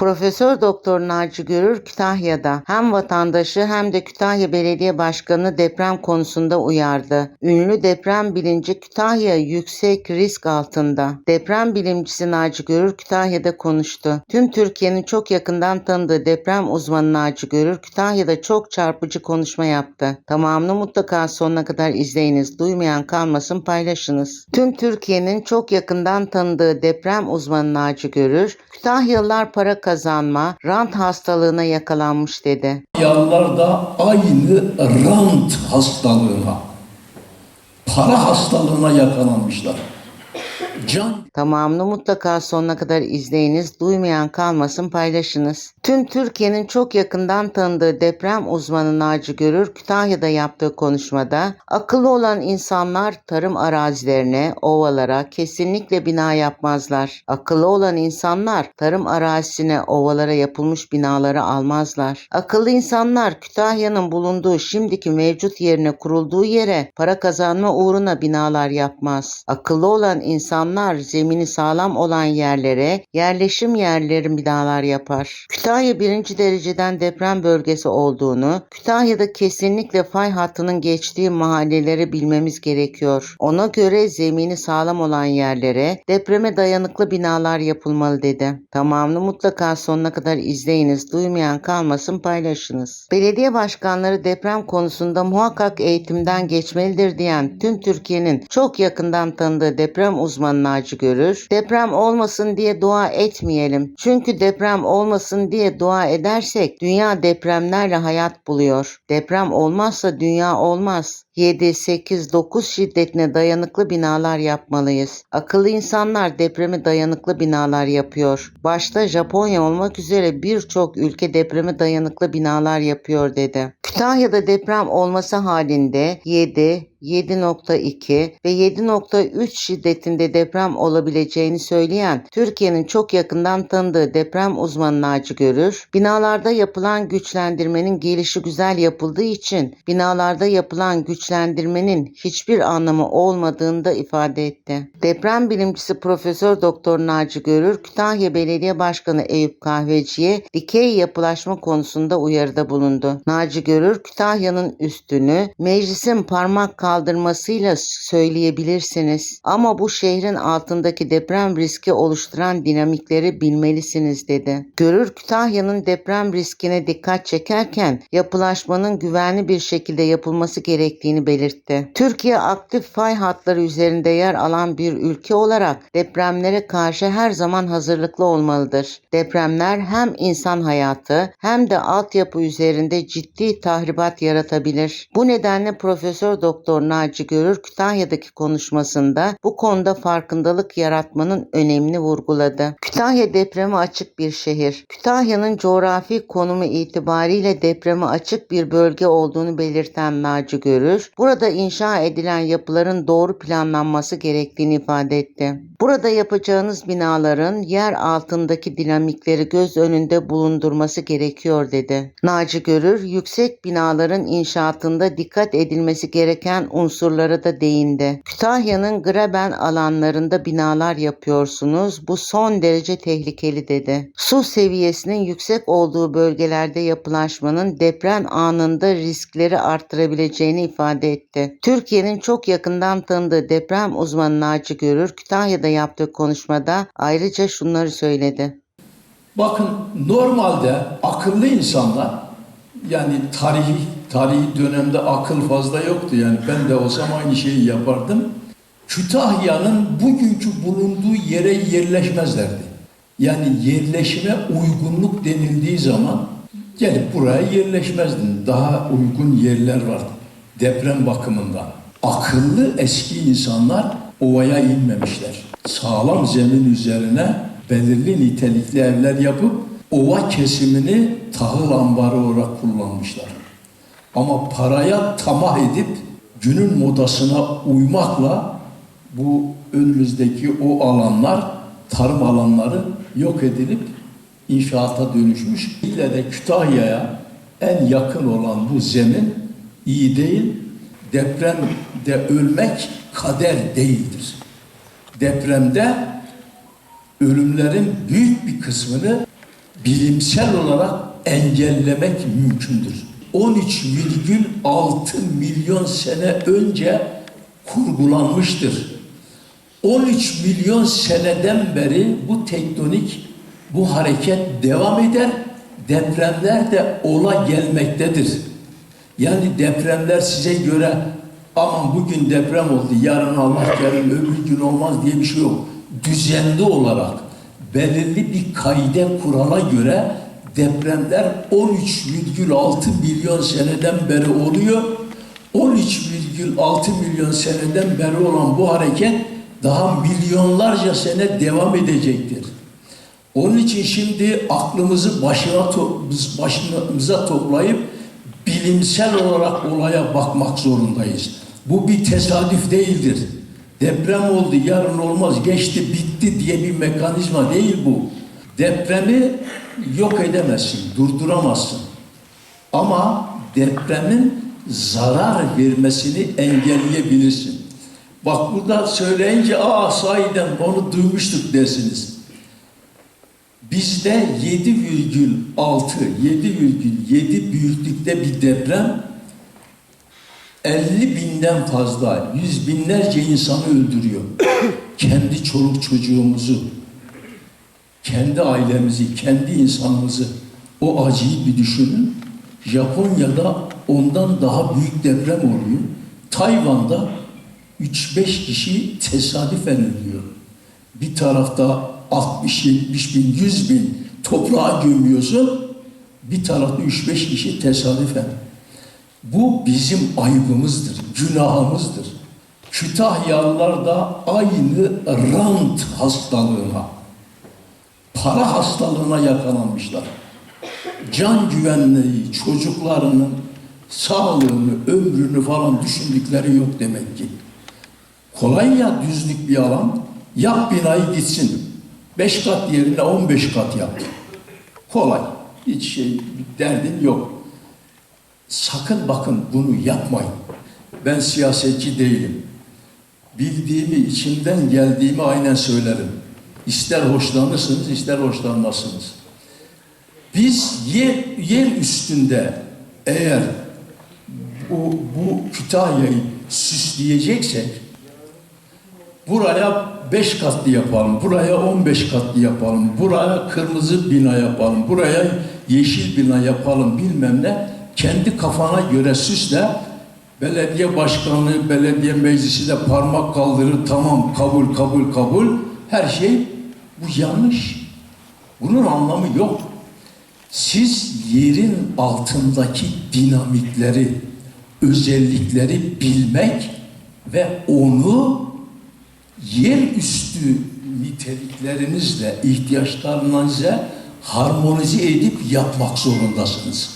Profesör Doktor Naci Görür Kütahya'da hem vatandaşı hem de Kütahya Belediye Başkanı deprem konusunda uyardı. Ünlü deprem bilinci Kütahya yüksek risk altında. Deprem bilimcisi Naci Görür Kütahya'da konuştu. Tüm Türkiye'nin çok yakından tanıdığı deprem uzmanı Naci Görür Kütahya'da çok çarpıcı konuşma yaptı. Tamamını mutlaka sonuna kadar izleyiniz. Duymayan kalmasın paylaşınız. Tüm Türkiye'nin çok yakından tanıdığı deprem uzmanı Naci Görür, Kütahyalılar para kazanma, rant hastalığına yakalanmış dedi. Yallar da aynı rant hastalığına, para hastalığına yakalanmışlar. Can Tamamını mutlaka sonuna kadar izleyiniz. Duymayan kalmasın paylaşınız. Tüm Türkiye'nin çok yakından tanıdığı deprem uzmanı Naci Görür Kütahya'da yaptığı konuşmada akıllı olan insanlar tarım arazilerine, ovalara kesinlikle bina yapmazlar. Akıllı olan insanlar tarım arazisine, ovalara yapılmış binaları almazlar. Akıllı insanlar Kütahya'nın bulunduğu şimdiki mevcut yerine kurulduğu yere para kazanma uğruna binalar yapmaz. Akıllı olan insanlar zemini sağlam olan yerlere yerleşim yerleri binalar yapar. Kütahya birinci dereceden deprem bölgesi olduğunu, Kütahya'da kesinlikle fay hattının geçtiği mahalleleri bilmemiz gerekiyor. Ona göre zemini sağlam olan yerlere depreme dayanıklı binalar yapılmalı dedi. Tamamını mutlaka sonuna kadar izleyiniz. Duymayan kalmasın paylaşınız. Belediye başkanları deprem konusunda muhakkak eğitimden geçmelidir diyen tüm Türkiye'nin çok yakından tanıdığı deprem uzmanı Naci Görür, deprem olmasın diye dua etmeyelim. Çünkü deprem olmasın diye dua edersek dünya depremlerle hayat buluyor. Deprem olmazsa dünya olmaz. 7, 8, 9 şiddetine dayanıklı binalar yapmalıyız. Akıllı insanlar depreme dayanıklı binalar yapıyor. Başta Japonya olmak üzere birçok ülke depreme dayanıklı binalar yapıyor dedi. Kütahya'da deprem olması halinde 7, 7.2 ve 7.3 şiddetinde deprem olabileceğini söyleyen Türkiye'nin çok yakından tanıdığı deprem uzmanı Naci Görür, binalarda yapılan güçlendirmenin gelişi güzel yapıldığı için binalarda yapılan güçlendirmenin hiçbir anlamı olmadığını da ifade etti. Deprem bilimcisi Profesör Doktor Naci Görür, Kütahya Belediye Başkanı Eyüp Kahveci'ye dikey yapılaşma konusunda uyarıda bulundu. Naci Görür, Kütahya'nın üstünü meclisin parmak kaldırmasıyla söyleyebilirsiniz ama bu şehrin altındaki deprem riski oluşturan dinamikleri bilmelisiniz dedi. Görür Kütahya'nın deprem riskine dikkat çekerken yapılaşmanın güvenli bir şekilde yapılması gerektiğini belirtti. Türkiye aktif fay hatları üzerinde yer alan bir ülke olarak depremlere karşı her zaman hazırlıklı olmalıdır. Depremler hem insan hayatı hem de altyapı üzerinde ciddi tahribat yaratabilir. Bu nedenle Profesör Doktor Naci Görür Kütahya'daki konuşmasında bu konuda farkındalık yaratmanın önemini vurguladı. Kütahya depreme açık bir şehir. Kütahya'nın coğrafi konumu itibariyle depreme açık bir bölge olduğunu belirten Naci Görür, burada inşa edilen yapıların doğru planlanması gerektiğini ifade etti. Burada yapacağınız binaların yer altındaki dinamikleri göz önünde bulundurması gerekiyor dedi. Naci Görür, yüksek binaların inşaatında dikkat edilmesi gereken unsurlara da değindi. Kütahya'nın Graben alanlarında binalar yapıyorsunuz. Bu son derece tehlikeli dedi. Su seviyesinin yüksek olduğu bölgelerde yapılaşmanın deprem anında riskleri arttırabileceğini ifade etti. Türkiye'nin çok yakından tanıdığı deprem uzmanı Naci Görür, Kütahya'da yaptığı konuşmada ayrıca şunları söyledi. bakın normalde akıllı insanlar yani tarihi tarihi dönemde akıl fazla yoktu yani ben de olsam aynı şeyi yapardım. Kütahya'nın bugünkü bulunduğu yere yerleşmezlerdi. Yani yerleşime uygunluk denildiği zaman gelip buraya yerleşmezdin. Daha uygun yerler vardı deprem bakımından. Akıllı eski insanlar ovaya inmemişler. Sağlam zemin üzerine belirli nitelikli evler yapıp ova kesimini tahıl ambarı olarak kullanmışlar. Ama paraya tamah edip günün modasına uymakla bu önümüzdeki o alanlar, tarım alanları yok edilip inşaata dönüşmüş. İlle de Kütahya'ya en yakın olan bu zemin iyi değil. Depremde ölmek kader değildir. Depremde ölümlerin büyük bir kısmını bilimsel olarak engellemek mümkündür. 13,6 milyon sene önce kurgulanmıştır. 13 milyon seneden beri bu tektonik, bu hareket devam eder. Depremler de ola gelmektedir. Yani depremler size göre aman bugün deprem oldu, yarın Allah kerim, öbür gün olmaz diye bir şey yok. Düzenli olarak belirli bir kaide kurala göre depremler 13,6 milyon seneden beri oluyor. 13,6 milyon seneden beri olan bu hareket daha milyonlarca sene devam edecektir. Onun için şimdi aklımızı başına to- başımıza toplayıp bilimsel olarak olaya bakmak zorundayız. Bu bir tesadüf değildir. Deprem oldu, yarın olmaz, geçti, bitti diye bir mekanizma değil bu. Depremi yok edemezsin, durduramazsın. Ama depremin zarar vermesini engelleyebilirsin. Bak burada söyleyince aa sahiden onu duymuştuk dersiniz. Bizde 7,6, 7,7 büyüklükte bir deprem 50 binden fazla, yüz binlerce insanı öldürüyor. kendi çoluk çocuğumuzu, kendi ailemizi, kendi insanımızı o acıyı bir düşünün. Japonya'da ondan daha büyük deprem oluyor. Tayvan'da 3-5 kişi tesadüfen ölüyor. Bir tarafta 60, 70 bin, 100 bin toprağa gömüyorsun. Bir tarafta 3-5 kişi tesadüfen. Bu bizim ayıbımızdır, günahımızdır. Kütahyalılar da aynı rant hastalığına, para hastalığına yakalanmışlar. Can güvenliği, çocuklarının sağlığını, ömrünü falan düşündükleri yok demek ki. Kolay ya düzlük bir alan. Yap binayı gitsin. Beş kat yerine on beş kat yap. Kolay. Hiç şey derdin yok. Sakın bakın bunu yapmayın. Ben siyasetçi değilim. Bildiğimi, içimden geldiğimi aynen söylerim. İster hoşlanırsınız, ister hoşlanmazsınız. Biz yer, yer üstünde eğer bu, bu Kütahya'yı süsleyeceksek buraya beş katlı yapalım, buraya on beş katlı yapalım, buraya kırmızı bina yapalım, buraya yeşil bina yapalım bilmem ne. Kendi kafana göre süsle, belediye başkanlığı, belediye meclisi de parmak kaldırır, tamam kabul, kabul, kabul. Her şey bu yanlış. Bunun anlamı yok. Siz yerin altındaki dinamikleri, özellikleri bilmek ve onu yer üstü niteliklerinizle, ihtiyaçlarınızla harmonize edip yapmak zorundasınız.